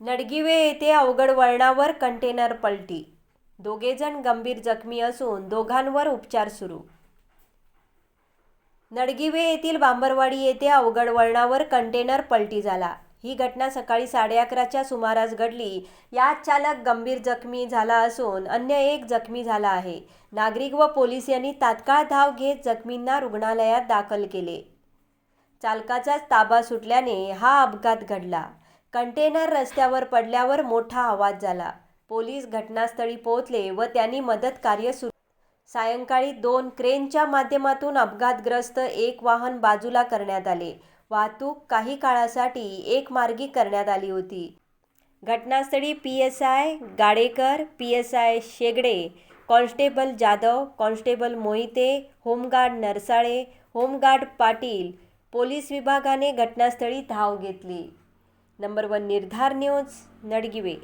नडगिवे येथे अवघड वळणावर कंटेनर पलटी. दोघेजण गंभीर जखमी असून दोघांवर उपचार सुरू. नडगिवे येथील बांबरवाडी येथे अवघड वळणावर कंटेनर पलटी झाला. ही घटना सकाळी साडे अकराच्या सुमारास घडली. यात चालक गंभीर जखमी झाला असून अन्य एक जखमी झाला आहे. नागरिक व पोलीस यांनी तात्काळ धाव घेत जखमींना रुग्णालयात दाखल केले. चालकाचाच ताबा सुटल्याने हा अपघात घडला. कंटेनर रस्त्यावर पडल्यावर मोठा आवाज झाला. पोलीस घटनास्थळी पोहोचले व त्यांनी मदत कार्य सुरू सायंकाळी दोन क्रेनच्या माध्यमातून अपघातग्रस्त एक वाहन बाजूला करण्यात आले. वाहतूक काही काळासाठी एक मार्गी करण्यात आली होती. घटनास्थळी P S I Gadekar P S I Shegde constable Jadhav constable Mohite home guard Narsale home guard Patil police विभागाने घटनास्थळी धाव घेतली. Number one Nirdhar news Nadgive.